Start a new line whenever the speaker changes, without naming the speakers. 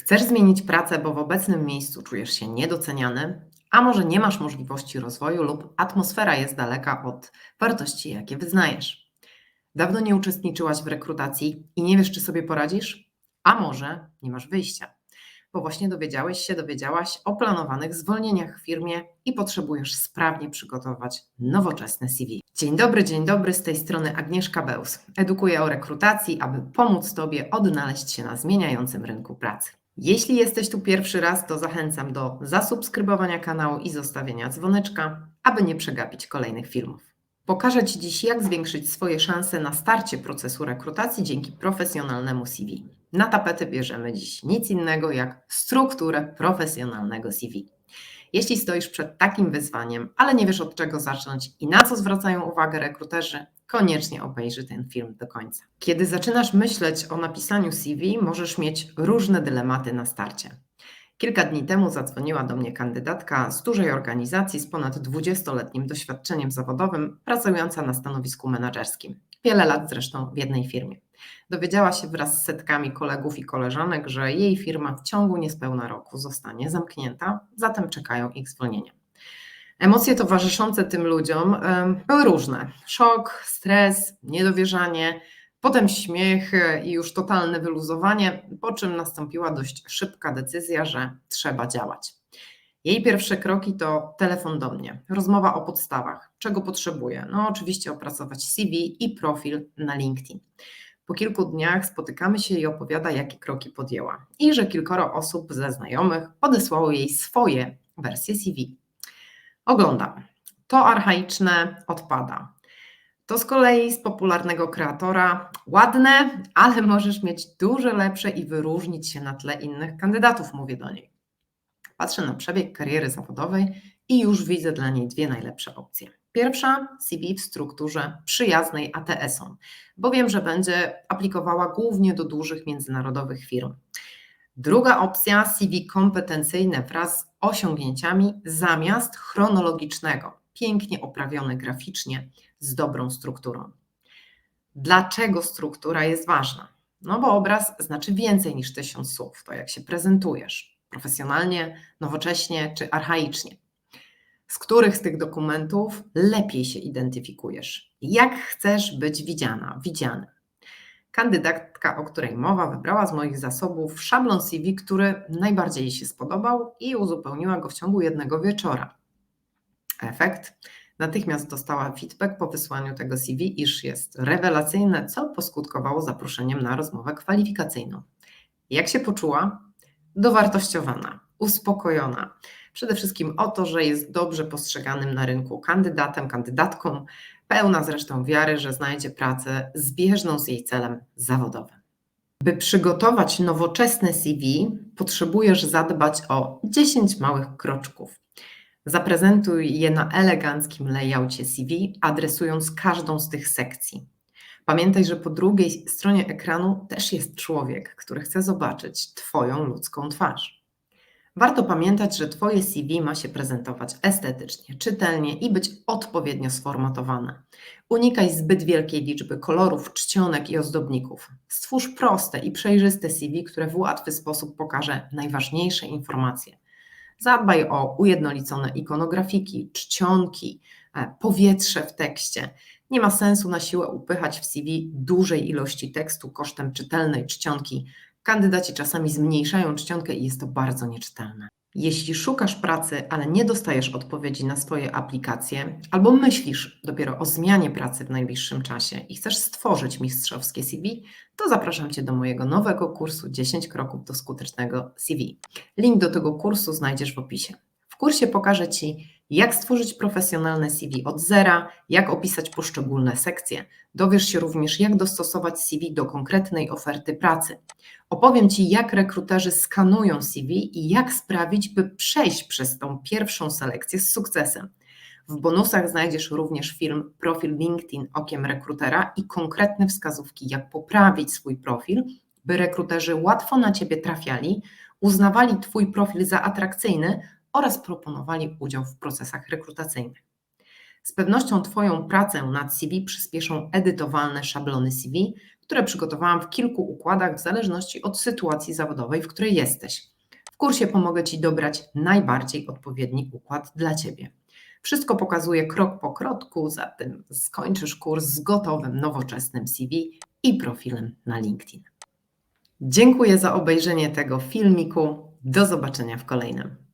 Chcesz zmienić pracę, bo w obecnym miejscu czujesz się niedoceniany, a może nie masz możliwości rozwoju lub atmosfera jest daleka od wartości, jakie wyznajesz. Dawno nie uczestniczyłaś w rekrutacji i nie wiesz, czy sobie poradzisz? A może nie masz wyjścia, bo właśnie dowiedziałeś się, dowiedziałaś o planowanych zwolnieniach w firmie i potrzebujesz sprawnie przygotować nowoczesne CV. Dzień dobry, dzień dobry, z tej strony Agnieszka Beus. Edukuję o rekrutacji, aby pomóc Tobie odnaleźć się na zmieniającym rynku pracy. Jeśli jesteś tu pierwszy raz, to zachęcam do zasubskrybowania kanału i zostawienia dzwoneczka, aby nie przegapić kolejnych filmów. Pokażę Ci dziś, jak zwiększyć swoje szanse na starcie procesu rekrutacji dzięki profesjonalnemu CV. Na tapetę bierzemy dziś nic innego jak strukturę profesjonalnego CV. Jeśli stoisz przed takim wyzwaniem, ale nie wiesz od czego zacząć i na co zwracają uwagę rekruterzy, koniecznie obejrzyj ten film do końca. Kiedy zaczynasz myśleć o napisaniu CV, możesz mieć różne dylematy na starcie. Kilka dni temu zadzwoniła do mnie kandydatka z dużej organizacji z ponad 20-letnim doświadczeniem zawodowym, pracująca na stanowisku menedżerskim. Wiele lat zresztą w jednej firmie. Dowiedziała się wraz z setkami kolegów i koleżanek, że jej firma w ciągu niespełna roku zostanie zamknięta, zatem czekają ich zwolnienia. Emocje towarzyszące tym ludziom były różne: szok, stres, niedowierzanie, potem śmiech i już totalne wyluzowanie, po czym nastąpiła dość szybka decyzja, że trzeba działać. Jej pierwsze kroki to telefon do mnie, rozmowa o podstawach, czego potrzebuje. No, oczywiście opracować CV i profil na LinkedIn. Po kilku dniach spotykamy się i opowiada, jakie kroki podjęła, i że kilkoro osób ze znajomych podesłało jej swoje wersje CV. Oglądam. To archaiczne odpada. To z kolei z popularnego kreatora ładne, ale możesz mieć dużo lepsze i wyróżnić się na tle innych kandydatów, mówię do niej. Patrzę na przebieg kariery zawodowej i już widzę dla niej dwie najlepsze opcje. Pierwsza CV w strukturze przyjaznej ATS-om, bo wiem, że będzie aplikowała głównie do dużych międzynarodowych firm. Druga opcja CV kompetencyjne wraz z osiągnięciami zamiast chronologicznego, pięknie oprawione graficznie, z dobrą strukturą. Dlaczego struktura jest ważna? No bo obraz znaczy więcej niż tysiąc słów. To jak się prezentujesz profesjonalnie, nowocześnie czy archaicznie. Z których z tych dokumentów lepiej się identyfikujesz? Jak chcesz być widziana, widziany? Kandydatka, o której mowa, wybrała z moich zasobów szablon CV, który najbardziej jej się spodobał i uzupełniła go w ciągu jednego wieczora. Efekt? Natychmiast dostała feedback po wysłaniu tego CV, iż jest rewelacyjne, co poskutkowało zaproszeniem na rozmowę kwalifikacyjną. Jak się poczuła? Dowartościowana, uspokojona. Przede wszystkim o to, że jest dobrze postrzeganym na rynku kandydatem, kandydatką, pełna zresztą wiary, że znajdzie pracę zbieżną z jej celem zawodowym. By przygotować nowoczesne CV, potrzebujesz zadbać o 10 małych kroczków. Zaprezentuj je na eleganckim layoutie CV, adresując każdą z tych sekcji. Pamiętaj, że po drugiej stronie ekranu też jest człowiek, który chce zobaczyć Twoją ludzką twarz. Warto pamiętać, że Twoje CV ma się prezentować estetycznie, czytelnie i być odpowiednio sformatowane. Unikaj zbyt wielkiej liczby kolorów, czcionek i ozdobników. Stwórz proste i przejrzyste CV, które w łatwy sposób pokaże najważniejsze informacje. Zadbaj o ujednolicone ikonografiki, czcionki, e, powietrze w tekście. Nie ma sensu na siłę upychać w CV dużej ilości tekstu kosztem czytelnej czcionki Kandydaci czasami zmniejszają czcionkę i jest to bardzo nieczytelne. Jeśli szukasz pracy, ale nie dostajesz odpowiedzi na swoje aplikacje, albo myślisz dopiero o zmianie pracy w najbliższym czasie i chcesz stworzyć mistrzowskie CV, to zapraszam Cię do mojego nowego kursu 10 kroków do skutecznego CV. Link do tego kursu znajdziesz w opisie. W kursie pokażę Ci, jak stworzyć profesjonalne CV od zera, jak opisać poszczególne sekcje. Dowiesz się również, jak dostosować CV do konkretnej oferty pracy. Opowiem Ci, jak rekruterzy skanują CV i jak sprawić, by przejść przez tą pierwszą selekcję z sukcesem. W bonusach znajdziesz również film Profil LinkedIn okiem rekrutera i konkretne wskazówki, jak poprawić swój profil, by rekruterzy łatwo na Ciebie trafiali, uznawali Twój profil za atrakcyjny oraz proponowali udział w procesach rekrutacyjnych. Z pewnością Twoją pracę nad CV przyspieszą edytowalne szablony CV, które przygotowałam w kilku układach w zależności od sytuacji zawodowej, w której jesteś. W kursie pomogę Ci dobrać najbardziej odpowiedni układ dla Ciebie. Wszystko pokazuję krok po kroku, zatem skończysz kurs z gotowym, nowoczesnym CV i profilem na LinkedIn. Dziękuję za obejrzenie tego filmiku. Do zobaczenia w kolejnym.